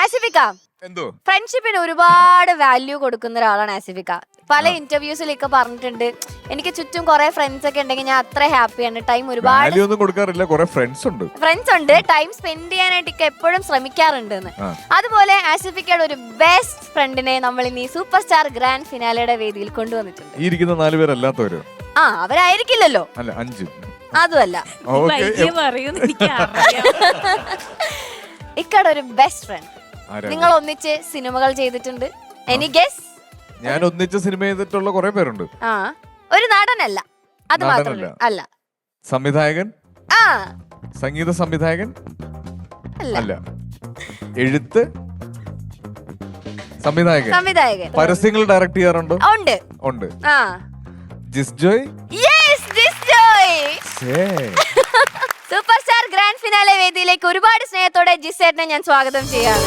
ആസിഫിക്ക എന്തോ? ഫ്രണ്ട്ഷിപ്പിന് ഒരുപാട് വാല്യൂ കൊടുക്കുന്ന ഒരാളാണ് ആസിഫിക്ക. പല ഇന്റർവ്യൂസിലൊക്കെ പറഞ്ഞിട്ടുണ്ട്. എനിക്ക് ചുറ്റും കുറെ ഫ്രണ്ട്സ് ഒക്കെ ഉണ്ടെങ്കിൽ ഞാൻ അത്ര ഹാപ്പിയാണ് ടൈം ഒരുപാട് വാല്യൂ ഒന്നും കൊടുക്കാറില്ല. കുറെ ഫ്രണ്ട്സ് ഉണ്ട്. ഫ്രണ്ട്സ് ഉണ്ട്. ടൈം സ്പെൻഡ് ചെയ്യാനായിട്ടൊക്കെ എപ്പോഴും ശ്രമിക്കാറുണ്ട് അതുപോലെ ആസിഫിക്കയുടെ ഒരു ബെസ്റ്റ് ഫ്രണ്ടിനെ നമ്മൾ ഇനി സൂപ്പർ സ്റ്റാർ ഗ്രാൻഡ് ഫിനാലയുടെ വേദിയിൽ കൊണ്ടുവന്നിട്ടുണ്ട്. ഈ ഇരിക്കുന്ന നാല് പേരല്ലാത്തവരോ? ആ അവരായിരിക്കില്ലല്ലോ. അല്ല അഞ്ച്. അതുമല്ല. ഇക്കട ഒരു ബെസ്റ്റ് ഫ്രണ്ട് നിങ്ങൾ ഒന്നിച്ച് സിനിമകൾ ചെയ്തിട്ടുണ്ട്. എനി ഗസ് ഞാൻ ഒന്നിച്ച് സിനിമ ചെയ്തിട്ടുള്ള കുറെ പേരുണ്ട്. ആ ഒരു നടനല്ല. അത് മാത്രമല്ല അല്ല. സംവിധായകൻ? ആ. സംഗീത സംവിധായകൻ? അല്ല. എഴുത്ത്? സംവിധായകൻ? സംവിധായകൻ. പരസ്യങ്ങൾ ഡയറക്ട് ചെയ്യാറുണ്ടോ? ഉണ്ട്. ഉണ്ട്. ആ. Jis Joy yes Jis Joy. Super star grand finale വേദിയിലേക്ക് ഒരുപാട് സ്നേഹത്തോടെ ജിസേട്ടനെ ഞാൻ സ്വാഗതം ചെയ്യാണ്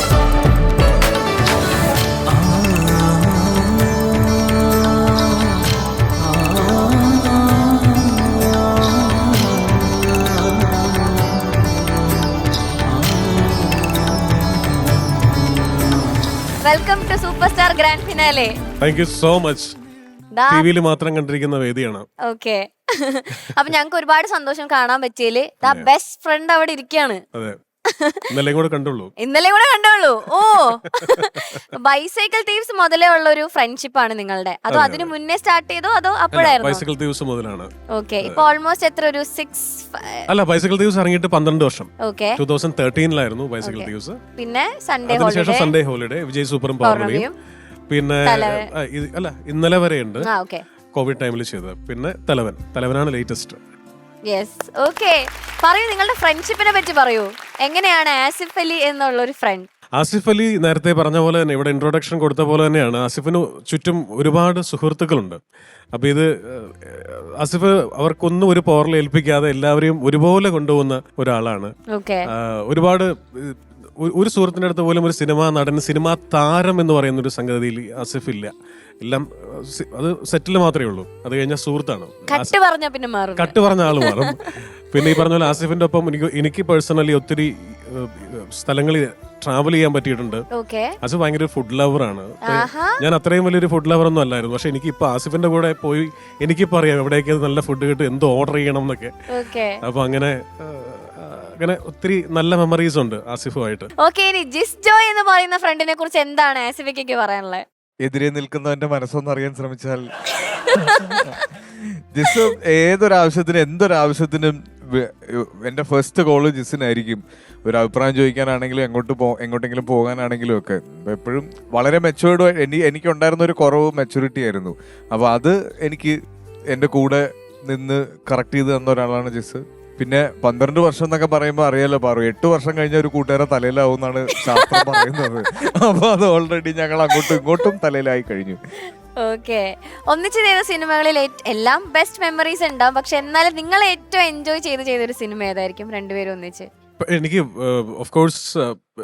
welcome to super star grand finale thank you so much ടിവിയിൽ മാത്രം കണ്ടിരിക്കുന്ന വേദിയാണ്. ഓക്കെ അപ്പൊ ഞങ്ങൾക്ക് ഒരുപാട് സന്തോഷം കാണാൻ പറ്റിയതിൽ ദാ ബെസ്റ്റ് ഫ്രണ്ട് അവിടെ ഇരിക്കുകയാണ് അതെ. ഇന്നലെയും കൂടെ കണ്ടുള്ളൂ. ഇന്നലെ കൂടെ കണ്ടുള്ളൂ. ഓ. ബൈസൈക്കിൾ തീവ്സ് മുതലേ ഉള്ള ഒരു ഫ്രണ്ട്ഷിപ്പ് ആണ് നിങ്ങളുടെ. അതോ അതിനു മുന്നേ സ്റ്റാർട്ട് ചെയ്തോ അതോ അപ്പോഴായിരുന്നു? ബൈസൈക്കിൾ മുതലാണ്. ഓക്കെ ഇപ്പൊ ഓൾമോസ്റ്റ് എത്ര ഒരു സിക്സ് അല്ല ബൈസൈക്കിൾ തീവ്സ് ഇറങ്ങിയിട്ട് പന്ത്രണ്ട് വർഷം. ഓക്കെ ടൂ തൗസൻഡ് തേർട്ടീനിലായിരുന്നു ബൈസൈക്കിൾ തീവ്സ് പിന്നെ സൺഡേ ശേഷം ഹോളിഡേ സൺഡേ ഹോളിഡേ വിജയ് സൂപ്പറും പൗർണമിയും. പിന്നെ അല്ല ഇന്നലെ വരെ ഉണ്ട് ആ ഓക്കെ കോവിഡ് ടൈമിൽ ചെയ്തത്. പിന്നെ തലവൻ. തലവനാണ് ലേറ്റസ്റ്റ് യെസ് ഓക്കെ പറയൂ നിങ്ങളുടെ ഫ്രണ്ട്ഷിപ്പിനെ പറ്റി പറയൂ. എങ്ങനെയാണ് ആസിഫ് അലി എന്നുള്ള ഒരു ഫ്രണ്ട് ആസിഫ് അലി നേരത്തെ പറഞ്ഞ പോലെ തന്നെ ഇവിടെ ഇൻട്രൊഡക്ഷൻ കൊടുത്ത പോലെ തന്നെയാണ് ആസിഫിന് ചുറ്റും ഒരുപാട് സുഹൃത്തുക്കളുണ്ട്. അപ്പൊ ഇത് ആസിഫ് അവർക്കൊന്നും ഒരു പോറൽ ഏൽപ്പിക്കാതെ എല്ലാവരെയും ഒരുപോലെ കൊണ്ടുപോകുന്ന ഒരാളാണ്. ഒരുപാട് ഒരു- സുഹൃത്തിന്റെ സുഹൃത്തിന്റെ അടുത്ത് പോലും ഒരു സിനിമാ നടൻ സിനിമാ താരം എന്ന് പറയുന്ന ഒരു സംഗതിയിൽ ആസിഫ് ഇല്ല. എല്ലാം അത് സെറ്റിൽ മാത്രമേ ഉള്ളൂ. അത് കഴിഞ്ഞാൽ സുഹൃത്താണ്. കട്ട് പറഞ്ഞ പിന്നെ മാറും. കട്ട് പറഞ്ഞ ആൾ മാറും. പിന്നെ ഈ പറഞ്ഞ പോലെ ആസിഫിന്റെ ഒപ്പം എനിക്ക് എനിക്ക് പേഴ്സണലി ഒത്തിരി സ്ഥലങ്ങളിൽ ട്രാവൽ ചെയ്യാൻ പറ്റിയിട്ടുണ്ട്. ആസിഫ് ഭയങ്കര ഫുഡ് ലവർ ആണ്. ഞാൻ അത്രയും വലിയൊരു ഫുഡ് ലവർ ഒന്നും അല്ലായിരുന്നു. പക്ഷെ എനിക്ക് ഇപ്പൊ ആസിഫിന്റെ കൂടെ പോയി എനിക്കിപ്പോ അറിയാം എവിടെയൊക്കെ നല്ല ഫുഡ് കിട്ടും എന്ത് ഓർഡർ ചെയ്യണം എന്നൊക്കെ. അപ്പൊ അങ്ങനെ അങ്ങനെ ഒത്തിരി നല്ല മെമ്മറീസ് ഉണ്ട് ആസിഫുമായിട്ട്. ഓക്കെ ഇനി ജിസ് ജോയ് എന്ന് പറയുന്ന ഫ്രണ്ടിനെ കുറിച്ച് എന്താണ് ആസിഫിക്ക് പറയാനുള്ളത് എതിരെ നിൽക്കുന്നവന്റെ മനസ്സൊന്ന് അറിയാൻ ശ്രമിച്ചാൽ ജിസ് ഏതൊരാവശ്യത്തിനും എന്തൊരാവശ്യത്തിനും എന്റെ ഫസ്റ്റ് കോൾ ജിസിനായിരിക്കും. ഒരു അഭിപ്രായം ചോദിക്കാനാണെങ്കിലും എങ്ങോട്ട് പോ എങ്ങോട്ടെങ്കിലും പോകാനാണെങ്കിലും ഒക്കെ. എപ്പോഴും വളരെ മെച്ചുവേർഡ് എനിക്ക് എനിക്കുണ്ടായിരുന്ന ഒരു കുറവ് മെച്ചൂരിറ്റി ആയിരുന്നു. അപ്പൊ അത് എനിക്ക് എന്റെ കൂടെ നിന്ന് കറക്റ്റ് ചെയ്ത് തന്ന ഒരാളാണ് ജിസ്. പിന്നെ പന്ത്രണ്ട് വർഷം എന്നൊക്കെ പറയുമ്പോൾ അറിയാലോ പാറു. എട്ട് വർഷം കഴിഞ്ഞ ഒരു കൂട്ടുകാരെ തലയിലാവും എന്നാണ് ശാസ്ത്രം പറയുന്നത്. അപ്പൊ അത് ഓൾറെഡി ഞങ്ങൾ അങ്ങോട്ടും ഇങ്ങോട്ടും തലയിലായി കഴിഞ്ഞു. ഓക്കെ. ഒന്നിച്ച് ചെയ്ത സിനിമകളിൽ എല്ലാം ബെസ്റ്റ് മെമ്മറീസ് ഉണ്ടാവും. പക്ഷെ എന്നാലും നിങ്ങൾ ഏറ്റവും എൻജോയ് ചെയ്ത് ചെയ്തൊരു സിനിമ ഏതായിരിക്കും? രണ്ടുപേരും ഒന്നിച്ച്. എനിക്ക് ഓഫ് കോഴ്സ്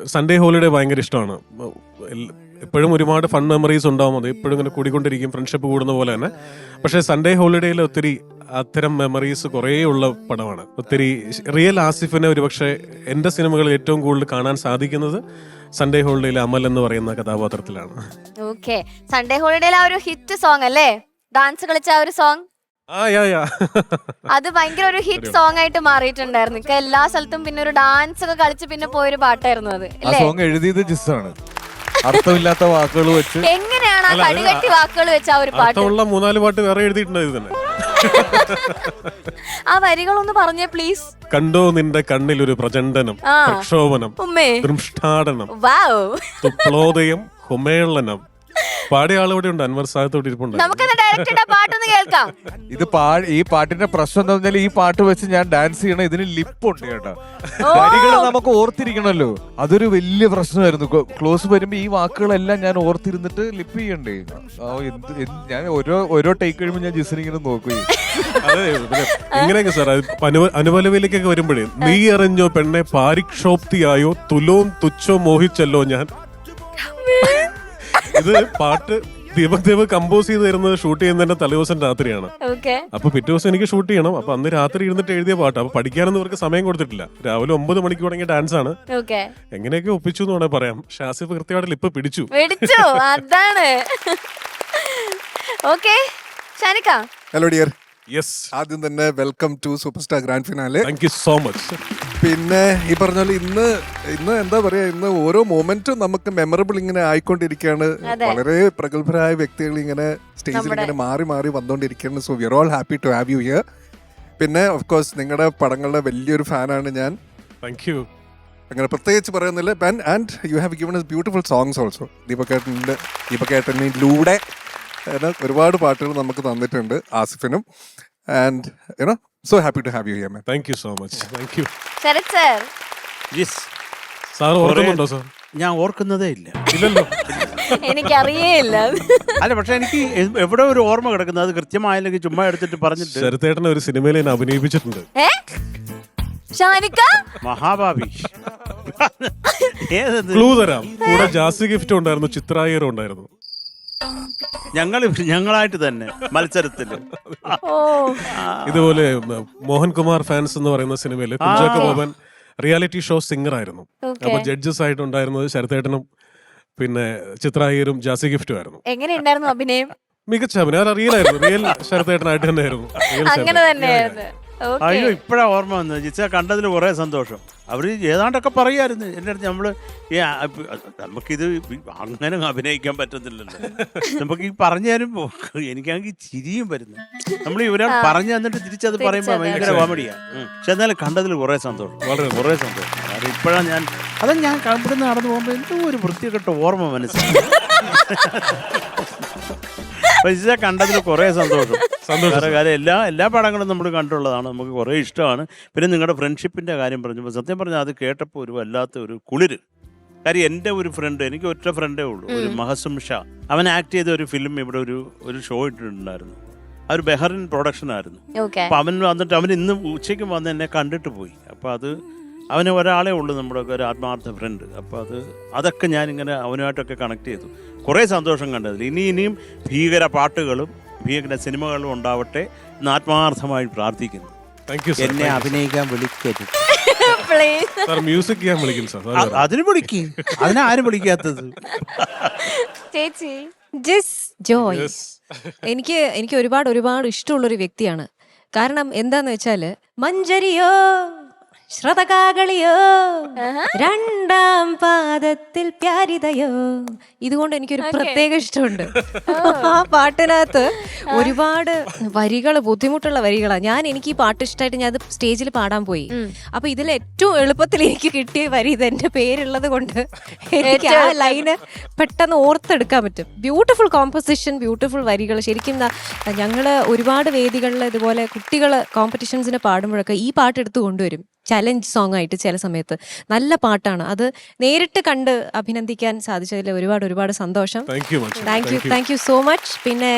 സൺഡേ ഹോളിഡേ ഭയങ്കര ഇഷ്ടമാണ്. എപ്പോഴും ഒരുപാട് ഫൺ മെമ്മറീസ് ഉണ്ടാവും. അത് എപ്പോഴും ഇങ്ങനെ കൂടിക്കൊണ്ടിരിക്കും ഫ്രണ്ട്ഷിപ്പ് കൂടുന്ന പോലെ തന്നെ. പക്ഷേ സൺഡേ ഹോളിഡേയിൽ ഒത്തിരി അത്തരം മെമ്മറീസ് കുറേ ഉള്ള പടമാണ്. ഒത്തിരി റിയൽ ആസിഫിനെ ഒരുപക്ഷെ എന്റെ സിനിമകളിൽ ഏറ്റവും കൂടുതൽ കാണാൻ സാധിക്കുന്നത് സൺഡേ ഹോളിഡേയിലെ അമൽ എന്ന് പറയുന്ന കഥാപാത്രത്തിലാണ്. ഓക്കെ സൺഡേ ഹോളിഡേയിലെ ആ ഒരു ഹിറ്റ് സോങ് അല്ലേ? ഡാൻസ് കളിച്ച ആ ഒരു സോങ് ആ യാ യാ. അത് ഭയങ്കര ഒരു ഹിറ്റ് സോങ് ആയിട്ട് മാറിയിട്ടുണ്ടായിരുന്നു. ഇപ്പൊ എല്ലാ സ്ഥലത്തും പിന്നെ ഒരു ഡാൻസ് ഒക്കെ കളിച്ച് പിന്നെ പോയൊരു പാട്ടായിരുന്നു അത്. ആ അല്ലേ? സോങ് എഴുതിയത് ജിസ്സാണ്. അർത്ഥമില്ലാത്ത വാക്കുകൾ വെച്ച്. എങ്ങനെയാണ് ആ കടികട്ടി വാക്കുകൾ വെച്ച ആ ഒരു പാട്ട്? അർത്ഥമുള്ള മൂന്നാൽ പാട്ട് വേറെ എഴുതിയിട്ടുണ്ട് ഇത് തന്നെ. ആ വരികളൊന്ന് പറഞ്ഞേ പ്ലീസ് കണ്ടോ നിന്റെ കണ്ണിൽ ഒരു പ്രചണ്ഡനം ആ. പ്രക്ഷോഭനം ഉമ്മേ. ദൃഷ്ടാടനം വാവ് തുപ്ലോദയം ഹുമേളനം. പാടിയ ആളിവിടെ ഉണ്ട്. അൻവർ സാഹത്തോട്ട് ഇരിപ്പുണ്ട്. നമുക്കെന്നാ ഡയറക്റ്റ് പാട്ടൊന്ന് കേൾക്കാം. ഇത് പാ ഈ പാട്ടിന്റെ പ്രശ്നം എന്താ പറഞ്ഞാൽ ഈ പാട്ട് വെച്ച് ഞാൻ ഡാൻസ് ചെയ്യണം ഇതിന് ലിപ്പുണ്ട് കേട്ടോ. വരികൾ നമുക്ക് ഓർത്തിരിക്കണല്ലോ. അതൊരു വലിയ പ്രശ്നമായിരുന്നു. ക്ലോസ് വരുമ്പോ ഈ വാക്കുകളെല്ലാം ഞാൻ ഓർത്തിരുന്നിട്ട് ലിപ്പ് ചെയ്യണ്ടേ? ആ, എന്ത് എന്ത് ഞാൻ ഓരോ ഓരോ ടേക്ക് കഴിയുമ്പോൾ ഞാൻ ജിസിനെ ഇങ്ങനെ നോക്കുകയും അതെ പിന്നെ ഇങ്ങനെയൊക്കെ സാർ അനുപലവിലേക്കൊക്കെ വരുമ്പോഴേ നീ അറിഞ്ഞോ പെണ്ണെ പാരിക്ഷോപ്തിയായോ തുലോം തുച്ഛോ മോഹിച്ചല്ലോ ഞാൻ. ഇത് പാട്ട് ദീപക് ദേവ് കമ്പോസ് ചെയ്ത് തരുന്നത് ഷൂട്ട് ചെയ്യുന്നതിന്റെ തലേദിവസം രാത്രിയാണ്. ഓക്കെ അപ്പൊ പിറ്റേ ദിവസം എനിക്ക് ഷൂട്ട് ചെയ്യണം. അപ്പൊ അന്ന് രാത്രി ഇരുന്നിട്ട് എഴുതിയ പാട്ട്. അപ്പൊ പഠിക്കാനൊന്നും ഇവർക്ക് സമയം കൊടുത്തിട്ടില്ല. രാവിലെ ഒമ്പത് മണിക്ക് തുടങ്ങിയ ഡാൻസ് ആണ്. ഓക്കെ എങ്ങനെയൊക്കെ ഒപ്പിച്ചു എന്ന് വേണേ പറയാം. ഷാസിഫ് കൃത്യമായിട്ട് ലിപ്പ് പിടിച്ചു? മേടിച്ചു അതാണ്. ഓക്കെ ഷാനിക്ക. ഹലോ ഡിയർ യെസ് ആദ്യം തന്നെ welcome to super star grand finale thank you so much പിന്നെ ഈ പറഞ്ഞ പോലെ ഇന്ന് ഇന്ന് എന്താ പറയാ ഇന്ന് ഓരോ മൊമെന്റും നമുക്ക് മെമ്മറബിൾ ഇങ്ങനെ ആയിക്കൊണ്ടിരിക്കുകയാണ്. വളരെ പ്രഗത്ഭരായ വ്യക്തികൾ ഇങ്ങനെ സ്റ്റേജിൽ ഇങ്ങനെ മാറി മാറി വന്നുകൊണ്ടിരിക്കുകയാണ് so we're all happy to have you here പിന്നെ ഓഫ് കോഴ്സ് നിങ്ങളുടെ പടങ്ങളുടെ വലിയൊരു ഫാനാണ് ഞാൻ. താങ്ക് യു അങ്ങനെ പ്രത്യേകിച്ച് പറയുന്നില്ല and you have given us beautiful songs also ദീപകേട്ടന്റെ ദീപകേട്ടനിലൂടെ ഒരുപാട് പാട്ടുകൾ നമുക്ക് തന്നിട്ടുണ്ട് ആസിഫിനും. And you know so happy to have you here man thank you so much thank you Sharath sir yes sir ഓർക്കുന്നുണ്ടോ സാർ ഞാൻ ഓർക്കുന്നതേ ഇല്ല. ഇല്ലല്ലോ. എനിക്കറിയേയില്ല. അല്ല പക്ഷെ എനിക്ക് എ- എവിടെ ഒരു ഓർമ്മ കിടക്കുന്നത്? അത് കൃത്യമായില്ലെങ്കിൽ ചുമ്മാ എടുത്തിട്ട് പറഞ്ഞിട്ട്. ശരത്തേട്ടനെ ഒരു സിനിമയിൽ എന്നെ അഭിനയിപ്പിച്ചിട്ടുണ്ട്. ഏ? ഷാനിക്ക? മഹാഭാവി. ഏതത് ക്ലൂ തരാം. കൂടെ ജാസി ഗിഫ്റ്റ് ഉണ്ടായിരുന്നു ചിത്രായരും ഉണ്ടായിരുന്നു. ഞങ്ങൾ ഞങ്ങളായിട്ട് തന്നെ മത്സരത്തിൽ. ഓ. ഇതുപോലെ മോഹൻകുമാർ ഫാൻസ് എന്ന് പറയുന്ന സിനിമയിൽ Kunchacko Boban reality show singer ആയിരുന്നു അപ്പൊ ജഡ്ജസ് ആയിട്ടുണ്ടായിരുന്നത് ശരത്തേട്ടനും പിന്നെ ചിത്രായിരും ജാസി ഗിഫ്റ്റും ആയിരുന്നു. എങ്ങനെയുണ്ടായിരുന്നു അഭിനയം? മികച്ച അഭിനയം. അത് റിയൽ ആയിരുന്നു റിയൽ ശരത്തേട്ടനായിട്ട് തന്നെയായിരുന്നു. അങ്ങനെ. തന്നെയായിരുന്നു. അയ്യോ ഇപ്പഴാ ഓർമ്മ വന്നത്. ജിച്ച കണ്ടതിൽ കുറെ സന്തോഷം. അവർ ഏതാണ്ടൊക്കെ പറയായിരുന്നു. എന്റെ അടുത്ത് നമ്മൾ ഈ നമുക്കിത് അങ്ങനെ അഭിനയിക്കാൻ പറ്റത്തില്ലല്ലോ. നമുക്ക് ഈ പറഞ്ഞു തരുമ്പോ എനിക്കാണെങ്കിൽ ചിരിയും വരുന്നു. നമ്മൾ ഇവരാൾ പറഞ്ഞു തന്നിട്ട് തിരിച്ചത് പറയുമ്പോ തിരിച്ചത്. ഭയങ്കര കോമഡിയാ. പക്ഷെ എന്നാലും കണ്ടതിൽ കുറെ സന്തോഷം. വളരെ കുറെ സന്തോഷം. അത് ഇപ്പോഴാണ് ഞാൻ അത് ഞാൻ ഇവിടുന്ന് നടന്നു പോകുമ്പോ എന്തോ ഒരു വൃത്തികെട്ട ഓർമ്മ മനസ്സിലായി. പക്ഷേ കണ്ടതിൽ കുറേ സന്തോഷം. സന്തോഷം. കാര്യം എല്ലാ എല്ലാ പടങ്ങളും നമ്മൾ കണ്ടുള്ളതാണ്. നമുക്ക് കുറേ ഇഷ്ടമാണ്. പിന്നെ നിങ്ങളുടെ ഫ്രണ്ട്ഷിപ്പിന്റെ കാര്യം പറഞ്ഞപ്പോൾ സത്യം പറഞ്ഞാൽ അത് കേട്ടപ്പോൾ ഒരു വല്ലാത്ത ഒരു കുളിര്. കാര്യം എന്റെ ഒരു ഫ്രണ്ട് എനിക്ക് ഒറ്റ ഫ്രണ്ടേ ഉള്ളൂ. ഒരു മഹസും ഷാ. അവൻ ആക്ട് ചെയ്ത ഒരു ഫിലിം ഇവിടെ ഒരു ഒരു ഷോ ഇട്ടിട്ടുണ്ടായിരുന്നു. ആ ഒരു ബെഹറിൻ പ്രൊഡക്ഷൻ ആയിരുന്നു. ഓക്കെ അപ്പൊ അവൻ വന്നിട്ട് അവൻ ഇന്ന് ഉച്ചയ്ക്ക് വന്ന് എന്നെ കണ്ടിട്ട് പോയി. അപ്പൊ അത് അവന് ഒരാളെ ഉള്ളൂ നമ്മുടെ ഒക്കെ ഒരു ആത്മാർത്ഥ ഫ്രണ്ട് അപ്പോൾ അത് അതൊക്കെ ഞാനിങ്ങനെ ഇങ്ങനെ അവനുമായിട്ടൊക്കെ കണക്ട് ചെയ്തു. കുറേ സന്തോഷം കണ്ടതിൽ. ഇനി ഇനിയും ഭീകര പാട്ടുകളും ഭീകര സിനിമകളും ഉണ്ടാവട്ടെ എന്ന് ആത്മാർത്ഥമായി പ്രാർത്ഥിക്കുന്നു. താങ്ക് യു എന്നെ അഭിനയിക്കാൻ വിളിക്കരുത്. സാർ മ്യൂസിക് ചെയ്യാൻ വിളിക്കും സാർ അതിന് വിളിക്കും. അതിനാരും വിളിക്കാത്തത്? ചേച്ചി ജിസ് ജോയ്. എനിക്ക് എനിക്ക് ഒരുപാട് ഒരുപാട് ഇഷ്ടമുള്ള ഒരു വ്യക്തിയാണ്. കാരണം എന്താന്ന് വെച്ചാൽ മഞ്ചരിയോ? ശ്രതകാകളിയോ? രണ്ടാം പാദത്തിൽ പ്യാരിതയോ? ഇതുകൊണ്ട് എനിക്കൊരു പ്രത്യേക ഇഷ്ടമുണ്ട് ആ. പാട്ടിനകത്ത് ഒരുപാട് വരികൾ ബുദ്ധിമുട്ടുള്ള വരികളാണ് ഞാൻ എനിക്ക് ഈ പാട്ട് ഇഷ്ടമായിട്ട് ഞാൻ അത് സ്റ്റേജിൽ പാടാൻ പോയി. അപ്പൊ ഇതിൽ ഏറ്റവും എളുപ്പത്തിൽ എനിക്ക് കിട്ടിയ വരി ഇത് എന്റെ പേരുള്ളത് കൊണ്ട് എനിക്ക് ആ ലൈന് പെട്ടെന്ന് ഓർത്തെടുക്കാൻ പറ്റും. ബ്യൂട്ടിഫുൾ കോമ്പോസിഷൻ ബ്യൂട്ടിഫുൾ വരികൾ ശരിക്കും ഞങ്ങൾ ഒരുപാട് വേദികളിൽ ഇതുപോലെ കുട്ടികൾ കോമ്പറ്റീഷൻസിന് പാടുമ്പോഴൊക്കെ ഈ പാട്ട് എടുത്ത് കൊണ്ടുവരും. ചലഞ്ച് സോങ് ആയിട്ട് ചില സമയത്ത് നല്ല പാട്ടാണ്. അത് നേരിട്ട് കണ്ട് അഭിനന്ദിക്കാൻ സാധിച്ചതിൽ ഒരുപാട് ഒരുപാട് സന്തോഷം. Thank you thank you so much പിന്നെ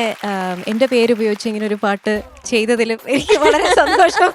എന്റെ പേര് ഉപയോഗിച്ച് ഇങ്ങനെ ഒരു പാട്ട് ചെയ്തതിൽ എനിക്ക് വളരെ സന്തോഷം.